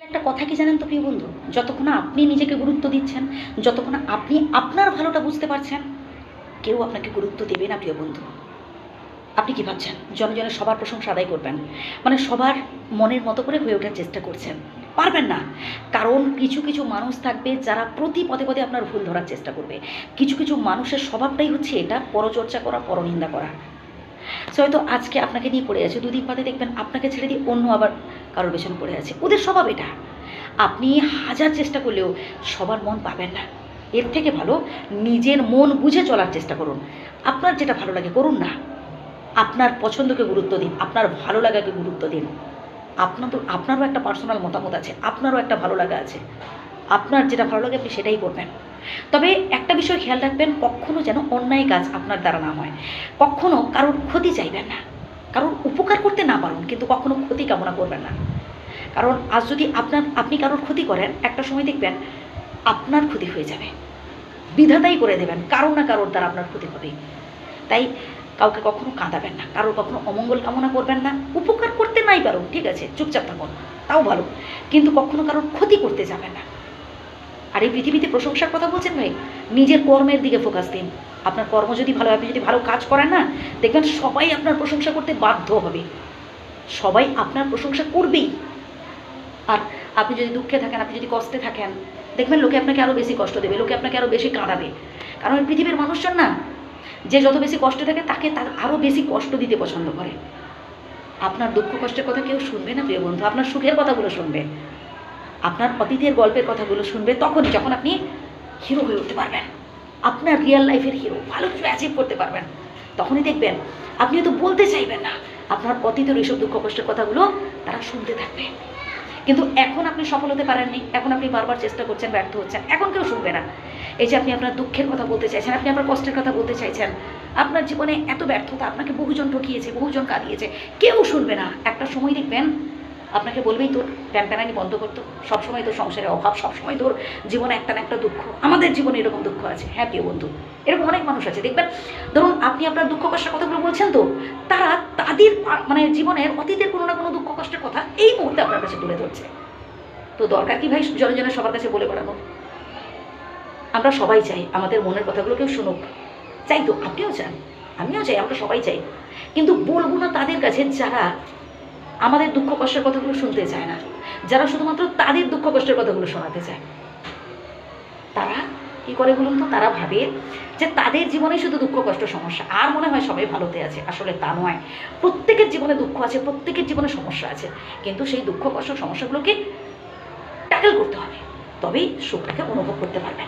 একটা কথা কি জানেন তো প্রিয় বন্ধু? যতক্ষণ আপনি নিজেকে গুরুত্ব দিচ্ছেন, যতক্ষণ আপনি আপনার ভালোটা বুঝতে পারছেন, কেউ আপনাকে গুরুত্ব দেবে না প্রিয় বন্ধু। আপনি কি ভাবছেন? জনে জনে সবার প্রশংসা আদায় করবেন। মানে সবার মনের মতো করে হয়ে ওঠার চেষ্টা করছেন। পারবেন না। কারণ কিছু কিছু মানুষ থাকবে যারা প্রতি পদে পদে আপনার ভুল ধরার চেষ্টা করবে। কিছু কিছু মানুষের স্বভাবটাই হচ্ছে এটা, পরচর্চা করা, পরনিন্দা করা। সো হয়তো আজকে আপনাকে নিয়ে পড়ে আছে, দুদিন বাদে দেখবেন আপনাকে ছেড়ে দিয়ে অন্য আবার কারোর পেছনে পড়ে আছে। ওদের স্বভাব এটা। আপনি হাজার চেষ্টা করলেও সবার মন পাবেন না। এর থেকে ভালো নিজের মন বুঝে চলার চেষ্টা করুন। আপনার যেটা ভালো লাগে করুন না। আপনার পছন্দকে গুরুত্ব দিন, আপনার ভালো লাগাকে গুরুত্ব দিন। আপনার তো, আপনারও একটা পার্সোনাল মতামত আছে, আপনারও একটা ভালো লাগা আছে। আপনার যেটা ভালো লাগে আপনি সেটাই করবেন। তবে একটা বিষয় খেয়াল রাখবেন, কখনো যেন অন্যায় কাজ আপনার দ্বারা না হয়। কখনো কারোর ক্ষতি চাইবেন না। কারোর উপকার করতে না পারুন, কিন্তু কখনো ক্ষতি কামনা করবেন না। কারণ আজ যদি আপনার, আপনি কারোর ক্ষতি করেন, একটা সময় দেখবেন আপনার ক্ষতি হয়ে যাবে। বিধাতাই করে দেবেন, কারও না কারোর দ্বারা আপনার ক্ষতি হবে। তাই কাউকে কখনো কাঁদাবেন না, কারোর কখনো অমঙ্গল কামনা করবেন না। উপকার করতে নাই পারুন ঠিক আছে, চুপচাপ থাকুন, তাও ভালো। কিন্তু কখনো কারোর ক্ষতি করতে যাবেন না। আর এই পৃথিবীতে প্রশংসার কথা বলছেন ভাই, নিজের কর্মের দিকে ফোকাস দিন। আপনার কর্ম যদি ভালো আপনি যদি ভালো কাজ করেন না, দেখবেন সবাই আপনার প্রশংসা করতে বাধ্য হবে। সবাই আপনার প্রশংসা করবেই। আর আপনি যদি দুঃখে থাকেন, আপনি যদি কষ্টে থাকেন, দেখবেন লোকে আপনাকে আরও বেশি কষ্ট দেবে, লোকে আপনাকে আরও বেশি কাঁদাবে। কারণ পৃথিবীর মানুষজন না, যে যত বেশি কষ্টে থাকে, তাকে তার আরও বেশি কষ্ট দিতে পছন্দ করে। আপনার দুঃখ কষ্টের কথা কেউ শুনবে না, প্রিয় বন্ধু, আপনার সুখের কথাগুলো শুনবে। আপনার অতীতের গল্পের কথাগুলো শুনবে তখনই যখন আপনি হিরো হয়ে উঠতে পারবেন। আপনার রিয়েল লাইফের হিরো ভালো কিছু অ্যাচিভ করতে পারবেন। তখনই দেখবেন আপনি হয়তো বলতে চাইবেন না, আপনার অতীতের এইসব দুঃখ কষ্টের কথাগুলো তারা শুনতে থাকবে। কিন্তু এখন আপনি সফল হতে পারেননি, এখন আপনি বারবার চেষ্টা করছেন, ব্যর্থ হচ্ছেন, এখন কেউ শুনবে না। এই যে আপনি আপনার দুঃখের কথা বলতে চাইছেন, আপনি আপনার কষ্টের কথা বলতে চাইছেন, আপনার জীবনে এত ব্যর্থতা আপনাকে বহুজন ঠকিয়েছে, বহুজন কাঁদিয়েছে, কেউ শুনবে না। একটা সময় দেখবেন আপনাকে বলবেই তোর প্যানপ্যানানি বন্ধ করতো। সবসময় তোর সংসারে অভাব, সবসময় তোর জীবনে একটা না একটা দুঃখ। আমাদের জীবনে এরকম দুঃখ আছে। হ্যাঁ প্রিয় বন্ধু, এরকম অনেক মানুষ আছে। দেখবেন, ধরুন আপনি আপনার দুঃখ কষ্টের কথাগুলো বলছেন তো, তারা তাদের মানে জীবনের অতীতের কোনো না কোনো দুঃখ কষ্টের কথা এই মুহূর্তে আপনার কাছে তুলে ধরছে। তো দরকার কি ভাই? জনে জনে সবার কাছে বলে বেড়ানো আমরা সবাই চাই আমাদের মনের কথাগুলো কেউ শুনুক। চাই তো, আপনিও চান, আমিও চাই, আমরা সবাই চাই। কিন্তু বলব না তাদের কাছে যারা আমাদের দুঃখ কষ্টের কথাগুলো শুনতে চায় না। যারা শুধুমাত্র তাদের দুঃখ কষ্টের কথাগুলো শোনাতে চায়। তারা কি করে বলুন তো? তারা ভাবে যে তাদের জীবনে শুধু দুঃখ, কষ্ট, সমস্যা। আর মনে হয় সবাই ভালোতে আছে। আসলে তা নয়। প্রত্যেকের জীবনে দুঃখ আছে, প্রত্যেকের জীবনে সমস্যা আছে। কিন্তু সেই দুঃখ, কষ্ট, সমস্যাগুলোকে ট্যাকেল করতে হবে। তবেই সুখটাকে অনুভব করতে পারবেন।